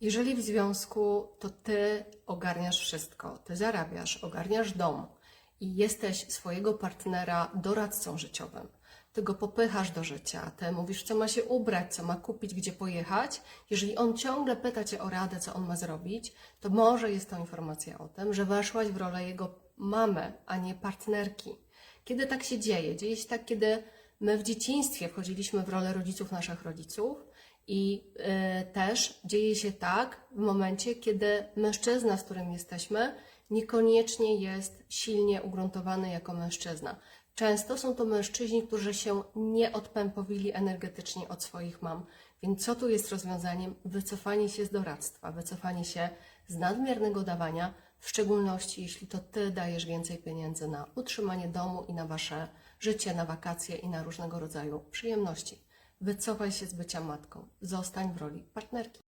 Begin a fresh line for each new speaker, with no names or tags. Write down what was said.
Jeżeli w związku, to ty ogarniasz wszystko, ty zarabiasz, ogarniasz dom i jesteś swojego partnera doradcą życiowym. Ty go popychasz do życia, ty mówisz, co ma się ubrać, co ma kupić, gdzie pojechać. Jeżeli on ciągle pyta cię o radę, co on ma zrobić, to może jest to informacja o tym, że weszłaś w rolę jego mamy, a nie partnerki. Kiedy tak się dzieje? Dzieje się tak, kiedy my w dzieciństwie wchodziliśmy w rolę rodziców naszych rodziców i y, też dzieje się tak w momencie, kiedy mężczyzna, z którym jesteśmy, niekoniecznie jest silnie ugruntowany jako mężczyzna. Często są to mężczyźni, którzy się nie odpępowili energetycznie od swoich mam. Więc co tu jest rozwiązaniem? Wycofanie się z doradztwa, wycofanie się z nadmiernego dawania, w szczególności jeśli to ty dajesz więcej pieniędzy na utrzymanie domu i na wasze życie, na wakacje i na różnego rodzaju przyjemności. Wycofaj się z bycia matką, zostań w roli partnerki.